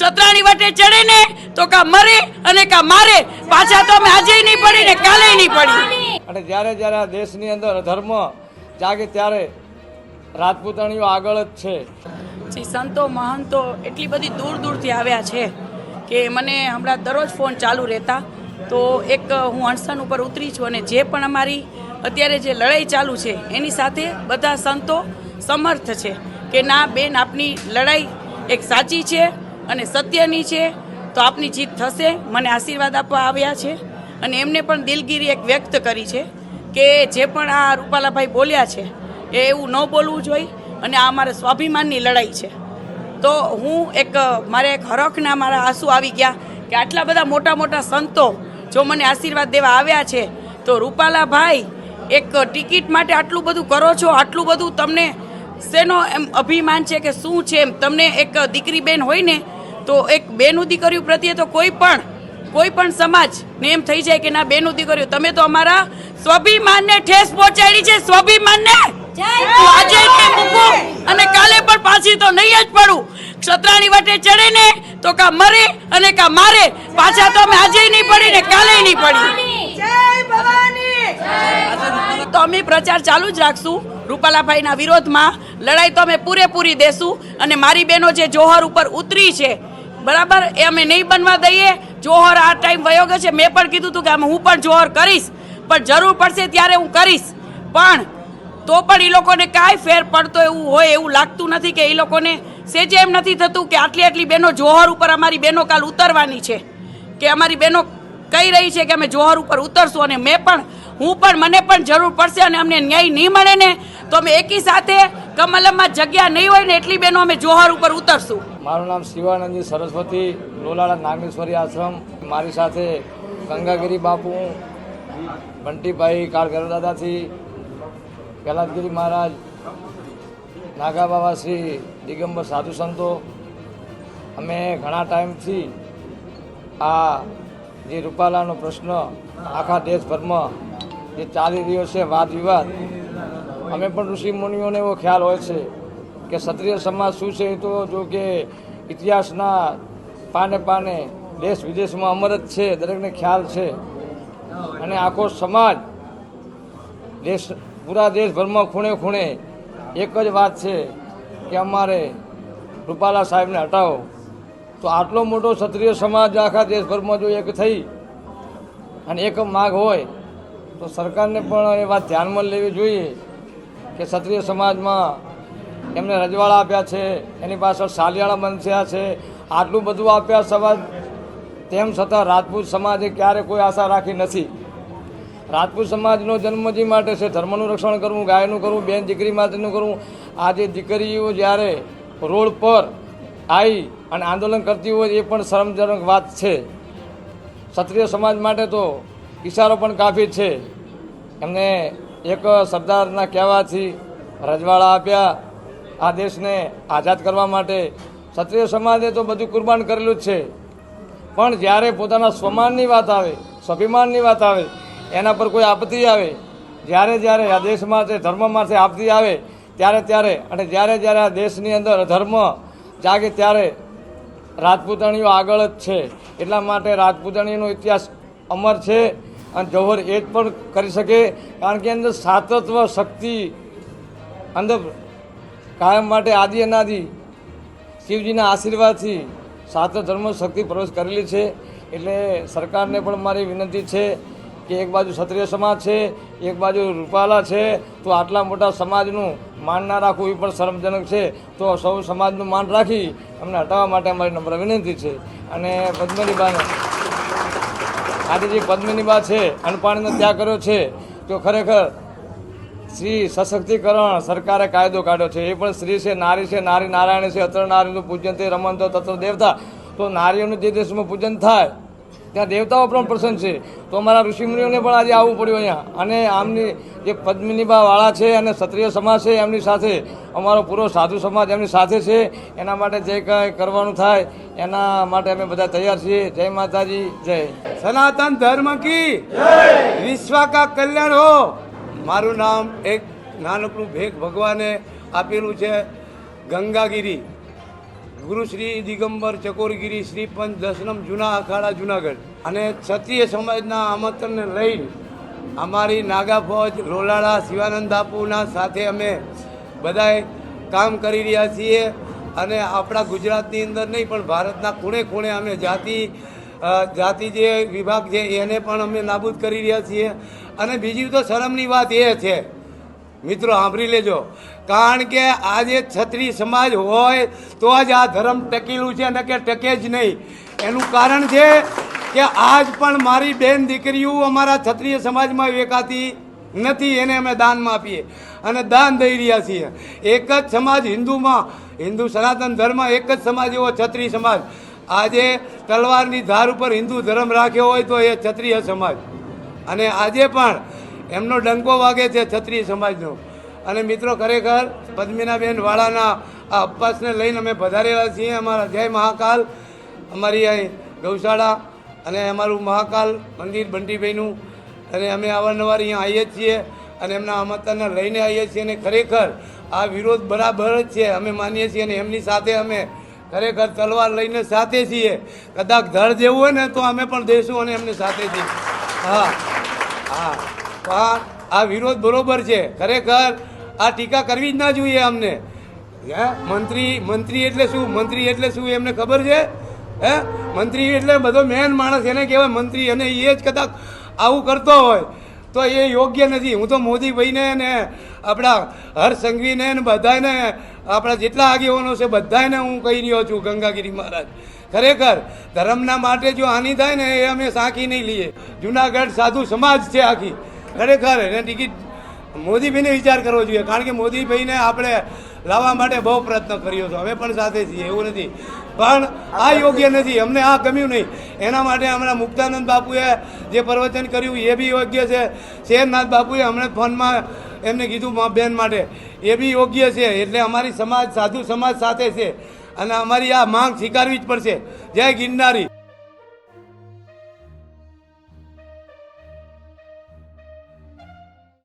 ક્ષત્રાની વટે ચડે ને તો કા મરે અને કા મારે પાછા તો અમે આજે નહીં પડી ને કાલે નહીં પડી. અને જ્યારે જ્યારે આ દેશની અંદર ધર્મ જાગે ત્યારે રાજપૂતાણીઓ આગળ જ છે. પછી સંતો મહંતો એટલી બધી દૂર દૂરથી આવ્યા છે કે મને હમણાં દરરોજ ફોન ચાલુ રહેતા. તો એક હું અણસન ઉપર ઉતરી છું અને જે પણ અમારી અત્યારે જે લડાઈ ચાલુ છે એની સાથે બધા સંતો સમર્થ છે કે ના બેન આપની લડાઈ એક સાચી છે અને સત્યની છે, તો આપની જીત થશે, મને આશીર્વાદ આપવા આવ્યા છે. અને એમને પણ દિલગીરી એક વ્યક્ત કરી છે કે જે પણ આ રૂપાલાભાઈ બોલ્યા છે, એ એવું ન બોલવું જોઈએ અને આ અમારા સ્વાભિમાનની લડાઈ છે. તો હું એક, મારે એક હરખના મારા આંસુ આવી ગયા કે આટલા બધા મોટા મોટા સંતો જો મને આશીર્વાદ દેવા આવ્યા છે, તો રૂપાલાભાઈ, એક ટિકિટ માટે આટલું બધું કરો છો, આટલું બધું તમને શેનો એમ અભિમાન છે કે શું છે એમ? તમને એક દીકરી બેન હોય ને તો એક બેનું દીકરીઓ પ્રત્યે તો કોઈ પણ કોઈ પણ સમાજ ને એમ થઈ જાય કે ના બેનું દીકરીઓ તમે તો અમારા સ્વાભિમાનને ઠેસ પહોંચાડી છે સ્વાભિમાનને! આજે મૂકો મૂકું અને કાલે પણ પાછી તો નહીં જ પડું. ક્ષત્રાણી વટે ચડે ને તો કા મરે અને કા મારે. પાછા તો અમે આજે નહીં પડી ને કાલે નહીં પડી. તો અમે પ્રચાર ચાલુ જ રાખશું રૂપાલાભાઈના વિરોધમાં. લડાઈ તો અમે પૂરેપૂરી દેશું અને મારી બહેનો જે જોહર ઉપર ઉતરી છે બરાબર? એ અમે નહીં બનવા દઈએ. જોહર આ ટાઈમ વયો ગયો છે. મેં પણ કીધું હતું કે અમે હું પણ જોહર કરીશ. પણ જરૂર પડશે ત્યારે હું કરીશ. પણ તો પણ એ લોકોને કાંઈ ફેર પડતો એવું હોય, એવું લાગતું નથી કે એ લોકોને સેજે એમ નથી થતું કે આટલી આટલી બહેનો જોહર ઉપર અમારી બહેનો કાલ ઉતરવાની છે. કે અમારી બહેનો કહી રહી છે કે અમે જોહર ઉપર ઉતરશું અને મેં પણ, હું પણ, મને પણ જરૂર પડશે અને અમને ન્યાય નહીં મળે ને, તો અમે એકી સાથે કમલમમાં જગ્યા નહીં હોય ને, એટલી બહેનો અમે જોહર ઉપર ઉતરશું. મારું નામ શિવાનંદજી સરસ્વતી, લોલાળા નાગેશ્વરી આશ્રમ. મારી સાથે ગંગાગીરી બાપુ બંટીભાઈ કાળગર દાદાથી કૈલાસગીરી મહારાજ નાગા બાબા શ્રી દિગંબર સાધુ સંતો. અમે ઘણા ટાઈમથી આ જે રૂપાલાનો પ્રશ્ન આખા દેશભરમાં જે ચાલી રહ્યો છે, વાદ વિવાદ, અમે પણ ઋષિ મુનિઓને એવો ખ્યાલ હોય છે. કે ક્ષત્રિય સમાજ શું છે એ તો જો કે ઇતિહાસના પાને પાને દેશ વિદેશમાં અમર જ છે, દરેકને ખ્યાલ છે. અને આખો સમાજ દેશ, પૂરા દેશભરમાં ખૂણે ખૂણે એક જ વાત છે કે અમારે રૂપાલા સાહેબને હટાવો. તો આટલો મોટો ક્ષત્રિય સમાજ આખા દેશભરમાં જો એક થઈ અને એક માગ હોય, તો સરકારને પણ એ વાત ધ્યાનમાં લેવી જોઈએ કે ક્ષત્રિય સમાજમાં એમને રજવાડા આપ્યા છે, એની પાછળ સાલિયાળા બંધ્યા છે, આટલું બધું આપ્યા સમાજ તેમ છતાં રાજપૂત સમાજે ક્યારે કોઈ આશા રાખી નથી. રાજપૂત સમાજનો જન્મજી માટે છે, ધર્મનું રક્ષણ કરવું, ગાયનું કરવું, બેન દીકરી માટેનું કરવું, આજે દીકરીઓ જ્યારે રોડ પર આવી અને આંદોલન કરતી હોય એ પણ શરમજનક વાત છે. ક્ષત્રિય સમાજ માટે તો ઇશારો પણ કાફી છે. એમને એક સરદારના કહેવાથી રજવાડા આપ્યા આ દેશને આઝાદ કરવા માટે ક્ષત્રિય સમાજે તો બધું કુરબાન કરેલું જ છે. પણ જ્યારે પોતાના સ્વમાનની વાત આવે, સ્વાભિમાનની વાત આવે, એના પર કોઈ આપત્તિ આવે, જ્યારે જ્યારે આ દેશ માટે ધર્મ માટે આપત્તિ આવે, ત્યારે ત્યારે અને જ્યારે જ્યારે આ દેશની અંદર ધર્મ જાગે ત્યારે રાજપૂતાણીઓ આગળ જ છે. એટલા માટે રાજપૂતાણીનો ઇતિહાસ અમર છે અને જૌહર એ જ પણ કરી શકે, કારણ કે અંદર સાતત્વ શક્તિ અંદર કાયમ માટે આદિ અનાદિ શિવજીના આશીર્વાદથી સાત ધર્મ શક્તિ પ્રવેશ કરેલી છે. એટલે સરકારને પણ મારી વિનંતી છે કે એક બાજુ ક્ષત્રિય સમાજ છે, એક બાજુ રૂપાલા છે, તો આટલા મોટા સમાજનું માન ના રાખવું એ પણ શરમજનક છે. તો સૌ સમાજનું માન રાખી અમને હટાવવા માટે અમારી નમ્ર વિનંતી છે. અને પદ્મનીબાને આજે જે પદ્મનીબા છે અનપાણીનો ત્યાગ કર્યો છે. તો ખરેખર શ્રી સશક્તિકરણ સરકારે કાયદો કાઢ્યો છે. એ પણ સ્ત્રી છે નારી છે નારી નારાયણ છે અત્ર નારીનું પૂજન તે રમંતો તત્ર દેવતા. તો નારીઓનું જે દેશમાં પૂજન થાય ત્યાં દેવતાઓ પણ પ્રસન્ન છે. તો અમારા ઋષિમુનિઓને પણ આજે આવવું પડ્યું અહીંયા. અને આમની જે પદ્મિનીબા વાળા છે અને ક્ષત્રિય સમાજ છે એમની સાથે અમારો પૂરો સાધુ સમાજ એમની સાથે છે. એના માટે જે કંઈ કરવાનું થાય એના માટે અમે બધા તૈયાર છીએ. જય માતાજી જય. સનાતન ધર્મ કી? વિશ્વ કા કલ્યાણ હો? મારું નામ એક નાનકડું ભેખ ભગવાને આપેલું છે ગંગાગીરી. ગુરુ શ્રી દિગંબર ચકોરગીરી શ્રી પંચ દશનમ જૂના અખાડા જુનાગઢ. અને ક્ષત્રિય સમાજના આમંત્રણને લઈને અમારી નાગા ફોજ રોલાળા શિવાનંદ બાપુના સાથે અમે બધાએ કામ કરી રહ્યા છીએ. અને આપણા ગુજરાતની અંદર નહીં પણ ભારતના ખૂણે ખૂણે અમે જાતિ જાતિ જે વિભાગ છે, એને પણ અમે નાબૂદ કરી રહ્યા છીએ. અને બીજી તો શરમની વાત એ છે, મિત્રો સાંભળી લેજો. કારણ કે આજે છત્રી સમાજ હોય, તો જ આ ધર્મ ટકેલું છે અને કે ટકે જ નહીં. એનું કારણ છે કે આજ પણ મારી બેન દીકરીઓ અમારા ક્ષત્રિય સમાજમાં વેકાતી નથી, એને અમે દાનમાં આપીએ. અને દાન દઈ રહ્યા છીએ. એક જ સમાજ હિન્દુમાં, હિન્દુ સનાતન ધર્મ, એક જ સમાજ એવો ક્ષત્રિય સમાજ. આજે તલવારની ધાર ઉપર હિન્દુ ધર્મ રાખ્યો હોય તો એ ક્ષત્રિય સમાજ. અને આજે પણ એમનો ડંકો વાગે છે ક્ષત્રિય સમાજનો. અને મિત્રો, ખરેખર પદ્મિનાબેન વાળાના આ ઉપવાસને લઈને અમે પધારેલા છીએ. અમારા જય મહાકાલ. અમારી અહીં ગૌશાળા અને અમારું મહાકાલ મંદિર બંટીભાઈનું. અને અમે અવારનવાર અહીંયા આવીએ છીએ અને એમના આમંત્રણને લઈને આવીએ છીએ. અને ખરેખર આ વિરોધ બરાબર જ છે. અમે માનીએ છીએ અને એમની સાથે અમે ખરેખર તલવાર લઈને સાથે છીએ. કદાચ ધળ જેવું હોય ને તો અમે પણ દઈશું અને એમને સાથે છીએ. હા. હા. પણ આ વિરોધ બરોબર છે. ખરેખર આ ટીકા કરવી જ ના જોઈએ અમને. હે? મંત્રી મંત્રી એટલે શું? મંત્રી એટલે શું એમને ખબર છે? હે? મંત્રી એટલે બધો મેન માણસ, એને કહેવાય મંત્રી અને એ જ કદાચ આવું કરતો હોય. તો એ યોગ્ય નથી. હું તો મોદીભાઈને ને આપણા હર્ષ સંઘવીને ને બધાને આપણા જેટલા આગેવાનો છે બધાને હું કહી રહ્યો છું, ગંગાગીરી મહારાજ. ખરેખર, ધર્મના માટે જો હાનિ થાય ને, એ અમે સાંકી નહીં લઈએ. જુનાગઢ સાધુ સમાજ છે આખી. ખરેખર, એને ટિકિટ મોદીભાઈને વિચાર કરવો જોઈએ. કારણ કે મોદીભાઈને આપણે લાવવા માટે બહુ પ્રયત્ન કર્યો હતો અમે પણ સાથે છીએ, એવું નથી. પણ આ યોગ્ય નથી. અમને આ ગમ્યું નહીં. એના માટે હમણાં મુક્તાનંદ બાપુએ જે પ્રવચન કર્યું, એ બી યોગ્ય છે. શેરનાથ બાપુએ હમણાં ફોનમાં એમને કીધું, મા, બેન માટે. એ બી યોગ્ય છે, એટલે અમારી સમાજ, સાધુ સમાજ સાથે છે. અને અમારી આ માંગ સ્વીકારવી જ પડશે. જય ગિરનારી.